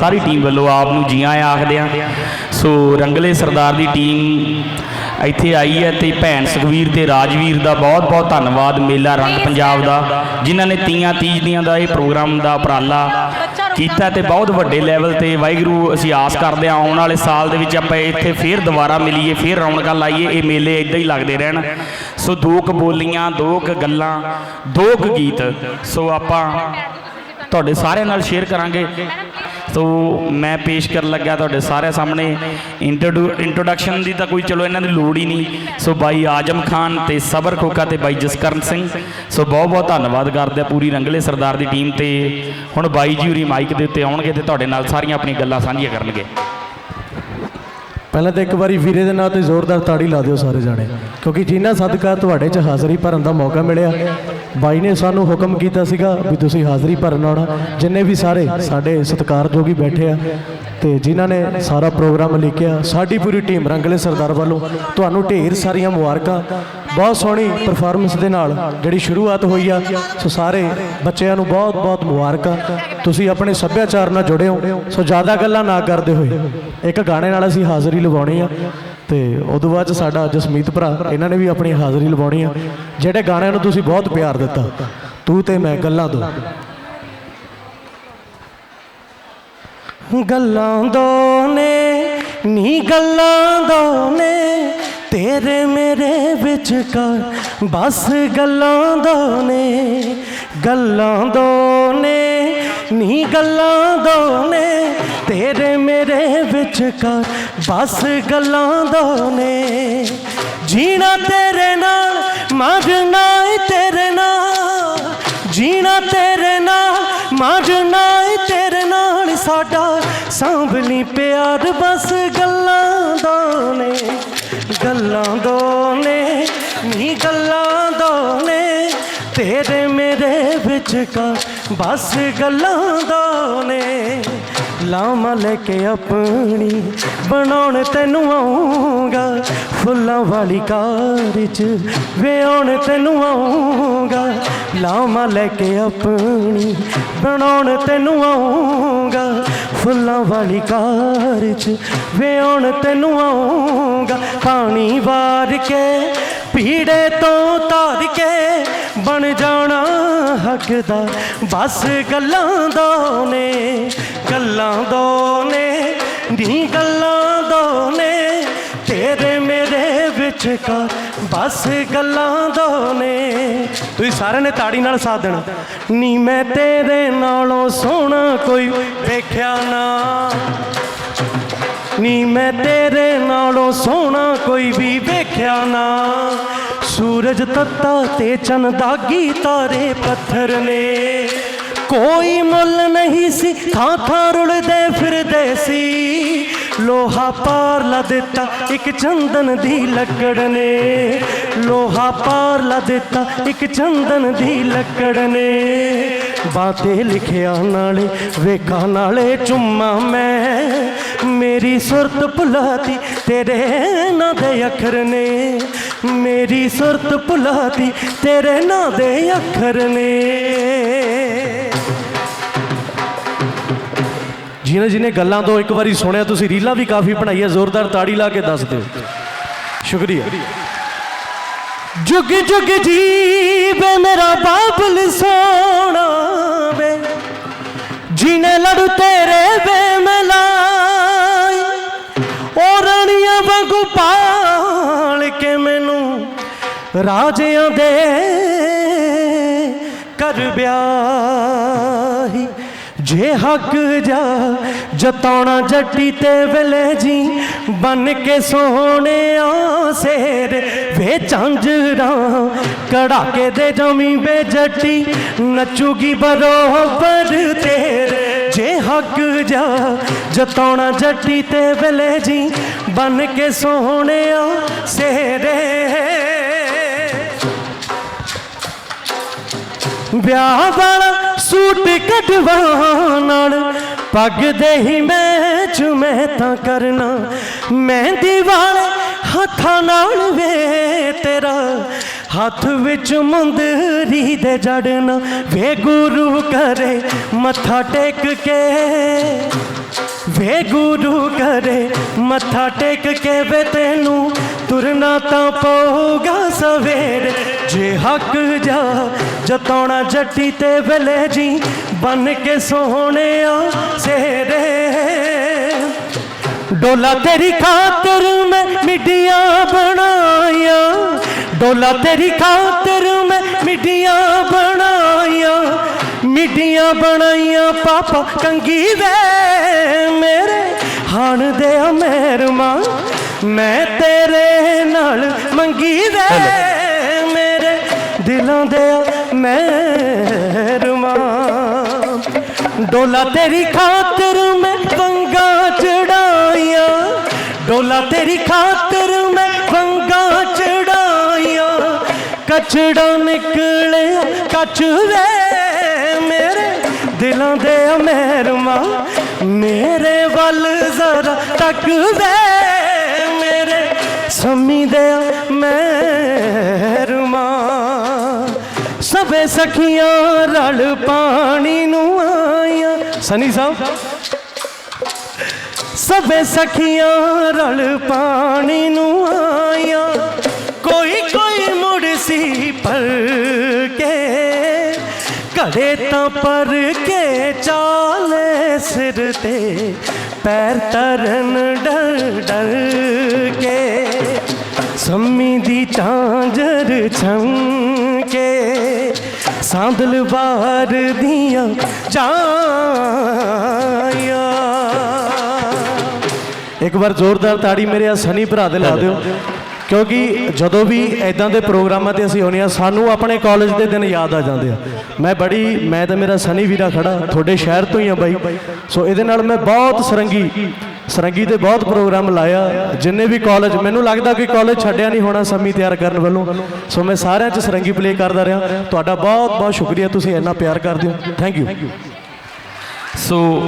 ਸਾਰੀ team ਵੱਲੋਂ ਆਪ ਨੂੰ ਜੀ ਆਇਆਂ ਆਖਦੇ ਹਾਂ ਸੋ ਰੰਗਲੇ ਸਰਦਾਰ ਦੀ ਟੀਮ ਇੱਥੇ ਆਈ ਹੈ ਤੇ ਭੈਣ ਸੁਖਵੀਰ ਤੇ ਰਾਜਵੀਰ ਦਾ ਬਹੁਤ ਬਹੁਤ ਧੰਨਵਾਦ। ਮੇਲਾ ਰੰਗ ਪੰਜਾਬ ਦਾ। ਜਿਨ੍ਹਾਂ ਨੇ ਤੀਆਂ ਤੀਜ ਦੀਆਂ ਦਾ ਇਹ ਪ੍ਰੋਗਰਾਮ ਦਾ ਉਪਰਾਲਾ ਕੀਤਾ ਤੇ ਬਹੁਤ ਵੱਡੇ ਲੈਵਲ ਤੇ ਵਾਹਿਗੁਰੂ ਅਸੀਂ ਆਸ ਕਰਦੇ ਹਾਂ ਆਉਣ ਵਾਲੇ ਸਾਲ ਦੇ ਵਿੱਚ ਆਪਾਂ ਇੱਥੇ ਫੇਰ ਦੁਬਾਰਾ ਮਿਲੀਏ ਫੇਰ ਰੌਣਕਾਂ ਲਾਈਏ। ਇਹ ਮੇਲੇ ਇਦਾਂ ਹੀ ਲੱਗਦੇ ਰਹਿਣ। ਸੋ ਦੋ ਕੁ ਬੋਲੀਆਂ ਦੋ ਕੁ ਗੱਲਾਂ ਦੋ ਕੁ ਗੀਤ। ਸੋ ਆਪਾਂ ਤੁਹਾਡੇ ਸਾਰਿਆਂ ਨਾਲ ਸ਼ੇਅਰ ਕਰਾਂਗੇ। ਸੋ ਮੈਂ ਪੇਸ਼ ਕਰਨ ਲੱਗਾ ਤੁਹਾਡੇ ਸਾਰਿਆਂ ਸਾਹਮਣੇ। ਇੰਟਰੋਡਕਸ਼ਨ ਦੀ ਤਾਂ ਕੋਈ ਚਲੋ ਇਹਨਾਂ ਦੀ ਲੋੜ ਹੀ ਨਹੀਂ। ਸੋ ਬਾਈ ਆਜਮ ਖਾਨ ਤੇ ਸਬਰ ਖੋਕਾ ਤੇ ਬਾਈ ਜਸਕਰਨ ਸਿੰਘ। ਸੋ ਬਹੁਤ ਬਹੁਤ ਧੰਨਵਾਦ ਕਰਦੇ ਆ ਪੂਰੀ ਰੰਗਲੇ ਸਰਦਾਰ ਦੀ ਟੀਮ ਤੇ। ਹੁਣ ਬਾਈ ਜੀ ਉਰੀ ਮਾਈਕ ਦੇ ਉੱਤੇ ਆਉਣਗੇ ਤੇ ਤੁਹਾਡੇ ਨਾਲ ਸਾਰੀਆਂ ਆਪਣੀਆਂ ਗੱਲਾਂ ਸਾਂਝੀਆਂ ਕਰਨਗੇ। ਪਹਿਲਾਂ ਤਾਂ ਇੱਕ ਵਾਰੀ ਵੀਰੇ ਦੇ ਨਾਂ ਤੇ ਜ਼ੋਰਦਾਰ ਤਾੜੀ ਲਾ ਦਿਓ ਸਾਰੇ ਜਾਣੇ। ਕਿਉਂਕਿ ਜਿਨ੍ਹਾਂ ਸਦਕਾ ਤੁਹਾਡੇ 'ਚ ਹਾਜ਼ਰੀ ਭਰਨ ਦਾ ਮੌਕਾ ਮਿਲਿਆ, ਬਾਈ ਨੇ ਸਾਨੂੰ ਹੁਕਮ ਕੀਤਾ ਸੀਗਾ ਵੀ ਤੁਸੀਂ ਹਾਜ਼ਰੀ ਭਰਨ ਆਉਣਾ। ਜਿੰਨੇ ਵੀ ਸਾਰੇ ਸਾਡੇ ਸਤਿਕਾਰਯੋਗੀ ਬੈਠੇ ਆ ਤੇ ਜਿਨ੍ਹਾਂ ਨੇ ਸਾਰਾ ਪ੍ਰੋਗਰਾਮ ਲਿਖਿਆ, ਸਾਡੀ ਪੂਰੀ ਟੀਮ ਰੰਗਲੇ ਸਰਦਾਰ ਵੱਲੋਂ, ਤੁਹਾਨੂੰ ਢੇਰ ਸਾਰੀਆਂ ਮੁਬਾਰਕਾਂ। ਬਹੁਤ ਸੋਹਣੀ ਪਰਫਾਰਮੈਂਸ ਦੇ ਨਾਲ ਜਿਹੜੀ ਸ਼ੁਰੂਆਤ ਹੋਈ ਆ, ਸੋ ਸਾਰੇ ਬੱਚਿਆਂ ਨੂੰ ਬਹੁਤ ਬਹੁਤ ਮੁਬਾਰਕਾਂ। ਤੁਸੀਂ ਆਪਣੇ ਸੱਭਿਆਚਾਰ ਨਾਲ ਜੁੜੇ ਹੋ, ਸੋ ਜ਼ਿਆਦਾ ਗੱਲਾਂ ਨਾ ਕਰਦੇ ਹੋਏ, ਇੱਕ ਗਾਣੇ ਨਾਲ ਅਸੀਂ ਹਾਜ਼ਰੀ ਲਵਾਉਣੀ ਆ। ਤੇ ਉਦੋਂ ਬਾਅਦ 'ਚ ਸਾਡਾ ਜਸਮੀਤ ਭਰਾ, ਇਹਨਾਂ ਨੇ ਵੀ ਆਪਣੀ ਹਾਜ਼ਰੀ ਲਵਾਉਣੀ ਆ। ਜਿਹੜੇ ਗਾਣਿਆਂ ਨੂੰ ਤੁਸੀਂ ਬਹੁਤ ਪਿਆਰ ਦਿੱਤਾ, ਤੂੰ ਤੇ ਮੈਂ ਗੱਲਾਂ ਦੋ। ਗੱਲਾਂ ਦੋ ਨੇ ਨੀ ਗੱਲਾਂ ਦੋ ਤੇਰੇ ਮੇਰੇ ਵਿਚਕਾਰ ਬਸ ਗੱਲਾਂ ਦੋ ਨੇ ਗੱਲਾਂ ਦੋ ਨੇ ਨੀ ਗੱਲਾਂ ਦੋ ਤੇਰੇ ਮੇਰੇ ਵਿਚਕਾਰ ਬਸ ਗੱਲਾਂ ਦੋ ਨੇ ਜੀਣਾ ਤੇਰੇ ਨਾਲ ਮਰਨਾ ਤੇਰੇ ਨਾਲ। ਜੀਣਾ ਤੇਰੇ ਨਾਲ ਮਰਨਾ ਸਾਡਾ ਸਾਂਭਲੀ ਪਿਆਰ ਬਸ ਗੱਲਾਂ ਦੋ ਨੇ, ਗੱਲਾਂ ਦੋ ਨੇ, ਨੀ ਗੱਲਾਂ ਦੋ ਨੇ। ਤੇਰੇ ਮੇਰੇ ਵਿਚਕਾਰ ਬਸ ਗੱਲਾਂ ਦੋ ਨੇ। ਲਾਵਾਂ ਲੈ ਕੇ ਆਪਣੀ, ਬਣਾਉਣ ਤੈਨੂੰ ਆਉਂਗਾ ਫੁੱਲਾਂ ਵਾਲੀ ਕਾਰ 'ਚ ਵਿਆਉਣ ਤੈਨੂੰ ਆਉਂਗਾ ਲਾਵਾਂ ਲੈ ਕੇ ਆਪਣੀ, ਬਣਾਉਣ ਤੈਨੂੰ ਆਉਂਗਾ ਫੁੱਲਾਂ ਵਾਲੀ ਕਾਰ 'ਚ ਵਿਆਉਣ ਤੈਨੂੰ ਆਉਂਗਾ। ਪਾਣੀ ਵਾਰ ਕੇ ਪੀੜੇ ਤੋਂ ਤਾਰ ਕੇ ਬਣ ਜਾਣਾ ਹੱਕਦਾਰ ਬਸ ਗੱਲਾਂ ਦੋ ਨੇ, ਗੱਲਾਂ ਦੋ ਨੇ, ਨੀ ਗੱਲਾਂ ਦੋ ਨੇ। ਤੇਰੇ ਮੇਰੇ ਵਿਚਕਾਰ ਬਸ ਗੱਲਾਂ ਦੋ ਨੇ। ਤੁਸੀਂ ਸਾਰਿਆਂ ਨੇ ਤਾੜੀ ਨਾਲ ਸਾਥ ਦੇਣਾ। ਨੀ ਮੈਂ ਤੇਰੇ ਨਾਲੋਂ ਸੋਹਣਾ ਕੋਈ ਵੇਖਿਆ ਨਾ। ਨੀ ਮੈਂ ਤੇਰੇ ਨਾਲੋਂ ਸੋਹਣਾ ਕੋਈ ਵੀ ਵੇਖਿਆ ਨਾ। ਸੂਰਜ ਤੱਤਾ ਤੇ ਚੰਨ ਦਾਗੀ ਤਾਰੇ ਪੱਥਰ ਨੇ। ਕੋਈ ਮੁੱਲ ਨਹੀਂ ਸੀ ਥਾਂ ਥਾਂ ਰੁਲਦੇ ਫਿਰਦੇ ਸੀ। ਲੋਹਾ ਪਾਰ ਲਾ ਦਿੱਤਾ ਇੱਕ ਚੰਦਨ ਦੀ ਲੱਕੜ ਨੇ। ਲੋਹਾ ਪਾਰ ਲਾ ਦਿੱਤਾ ਇੱਕ ਚੰਦਨ ਦੀ ਲੱਕੜ ਨੇ। ਬਾਤੇ ਲਿਖਿਆ ਨਾਲੇ, ਵੇਖਾਂ ਨਾਲੇ, ਚੁੰਮਾ ਮੈਂ। ਮੇਰੀ ਸੁਰਤ ਭੁਲਾਤੀ ਤੇਰੇ ਨਾਂ ਦੇ ਅੱਖਰ ਨੇ। ਮੇਰੀ ਸੁਰਤ ਭੁਲਾਤੀ ਤੇਰੇ ਨਾਂ ਦੇ ਅੱਖਰ ਨੇ। ਜਿਹਨੇ ਜਿਹਨੇ ਗੱਲਾਂ ਤੋਂ ਇੱਕ ਵਾਰੀ ਸੁਣਿਆ, ਤੁਸੀਂ ਰੀਲਾਂ ਵੀ ਕਾਫੀ ਬਣਾਈਆਂ, ਜ਼ੋਰਦਾਰ ਤਾੜੀ ਲਾ ਕੇ ਦੱਸ ਦਿਓ। ਸ਼ੁਕਰੀਆ। ਜੁਗ ਜੁਗ ਜੀਵੇ ਮੇਰਾ ਬਾਬਲ ਸੋਣਾ ਵੇ ਜਿਨੇ ਲੜ ਤੇਰੇ ਵੇ ਮਲਾਈ, ਉਹ ਰਣੀਆਂ ਵਾਂਗੂ ਪਾਲ ਕੇ ਮੈਨੂੰ ਰਾਜਿਆਂ ਦੇ ਕਰ ਵਿਆਹੀ। ਜੇ ਹੱਕ ਜਾ, ਜਤਾਉਣਾ ਜੱਟੀ ਤੇ ਵੇਲੇ ਜੀ, ਬਨ ਕੇ ਸੋਹਣਿਆ ਸੇਰ, ਵੇ ਝਾਂਜਰਾ ਕੜਾਕੇ ਦੇ ਜਮੀ ਬੇ ਜੱਟੀ, ਨੱਚੂਗੀ ਬਰੋਬਰ ਤੇਰੇ। ਜੇ ਹੱਕ ਜਾ, ਜਤਾਉਣਾ ਜੱਟੀ ਤੇ ਵੇਲੇ ਜੀ, ਬਨ ਕੇ ਸੋਹਣਿਆ ਸੇਰੇ। ਵਿਆਹ ਵਾਲਾ ਸੂਟ ਕਢਵਾ ਨਾਲ। ਪੱਗ ਦੇ ਹੀ ਮੈਚ ਮੈਂ ਤਾਂ ਕਰਨਾ। ਮਹਿੰਦੀ ਵਾਲੇ ਹੱਥਾਂ ਨਾਲ ਵੇ ਤੇਰਾ। ਹੱਥ ਵਿੱਚ ਮੁੰਦਰੀ ਦੇ ਜੜਨਾ। ਵੇ ਗੁਰੂ ਕਰੇ ਮੱਥਾ ਟੇਕ ਕੇ। ਵੇ ਗੁਰੂ ਕਰੇ, ਮੱਥਾ ਟੇਕ ਕੇ ਵੇ ਤੈਨੂੰ, ਤੁਰਨਾ ਤਾਂ ਪਊਗਾ ਸਵੇਰ। ਜੇ ਹੱਕ ਜਾ, ਜਤਾਉਣਾ ਜੱਟੀ ਤੇ ਵੇਲੇ ਜੀ, ਬਨ ਕੇ ਸੋਹਣਿਆ ਸੇਰੇ। ਡੋਲਾ ਤੇਰੀ ਖਾਤਰ ਮੈਂ ਮਿੱਡੀਆਂ ਬਣਾਇਆ ਡੋਲਾ ਤੇਰੀ ਖਾਤਰ ਮੈਂ ਮਿੱਡੀਆਂ ਬਣਾਇਆ ਮਿੱਡੀਆਂ ਬਣਾਈਆਂ ਪਾਪਾ ਕੰਗੀ ਵੇ ਮੇਰੇ ਹਣ ਦੇ ਮਹਿਰਮਾ, ਮੈਂ ਤੇਰੇ ਨਾਲ ਮੰਗੀ ਵੇ ਮੇਰੇ ਦਿਲਾਂ ਦੇ ਮਹਿਰਮਾ। ਡੋਲਾ ਤੇਰੀ ਖਾਤਰ ਮੈਂ ਵੰਗਾ ਚੜਾਈਆਂ, ਡੋਲਾ ਤੇਰੀ ਖਾਤਰ ਮੈਂ ਵੰਗਾ ਚੜਾਈਆਂ। ਕਛੜਾ ਨਿਕਲਿਆ ਕੱਚ ਵੇ ਦਿਲਾਂ ਦੇ ਮਹਿਰਮਾ ਮੇਰੇ ਵੱਲ ਜ਼ਰਾ ਤੱਕ ਵੇ ਮੇਰੇ ਸੰਮੀ ਦੇ ਮਹਿਰਮਾ ਸਭੇ ਸਖੀਆਂ ਰਲ ਪਾਣੀ ਨੂੰ ਆਈਆਂ। ਸਨੀ ਸਾਹਿਬ। ਸਭੇ ਸਖੀਆਂ ਰਲ ਪਾਣੀ ਨੂੰ ਆਈਆਂ। ਘੜੇ ਤਾਂ ਪਰ ਕੇ ਚਾਲੇ ਸਿਰ ਤੇ, ਪੈਰ ਤਰਨ ਡਰ ਡਰ ਕੇ, ਸੰਮੀ ਦੀ ਚਾਂਜਰ ਛੰਕੇ, ਸਾਂਦਲ ਬਾਹਰ ਦੀਆਂ ਚਾਇਆ ਇੱਕ ਵਾਰ ਜ਼ੋਰਦਾਰ ਤਾੜੀ ਮੇਰੇ ਆ, ਸਨੀ ਭਰਾ ਦੇ ਲਾ ਦਿਓ। ਕਿਉਂਕਿ ਜਦੋਂ ਵੀ ਐਦਾਂ ਦੇ ਪ੍ਰੋਗਰਾਮਾਂ ਤੇ ਅਸੀਂ ਆਉਂਦੇ ਆ ਸਾਨੂੰ ਆਪਣੇ ਕਾਲਜ ਦੇ ਦਿਨ ਯਾਦ ਆ ਜਾਂਦੇ ਆ। ਮੈਂ ਬੜੀ, ਮੈਂ ਤਾਂ ਮੇਰਾ ਸਨੀ ਵੀਰਾ ਖੜਾ, ਤੁਹਾਡੇ ਸ਼ਹਿਰ ਤੋਂ ਹੀ ਆ ਬਾਈ। ਸੋ ਇਹਦੇ ਨਾਲ ਮੈਂ ਬਹੁਤ ਸਰੰਗੀ ਸਰੰਗੀ ਤੇ ਬਹੁਤ ਪ੍ਰੋਗਰਾਮ ਲਾਇਆ। ਜਿੰਨੇ ਵੀ ਕਾਲਜ ਮੈਨੂੰ ਲੱਗਦਾ ਕਿ ਕਾਲਜ ਛੱਡਿਆ ਨਹੀਂ ਹੋਣਾ ਸਮੀ ਤਿਆਰ ਕਰਨ ਵੱਲੋਂ। ਸੋ ਮੈਂ ਸਾਰਿਆਂ 'ਚ ਸਰੰਗੀ ਪਲੇ ਕਰਦਾ ਰਿਹਾ। ਤੁਹਾਡਾ ਬਹੁਤ ਬਹੁਤ ਸ਼ੁਕਰੀਆ, ਤੁਸੀਂ ਇੰਨਾ ਪਿਆਰ ਕਰਦੇ ਹੋ। Thank you so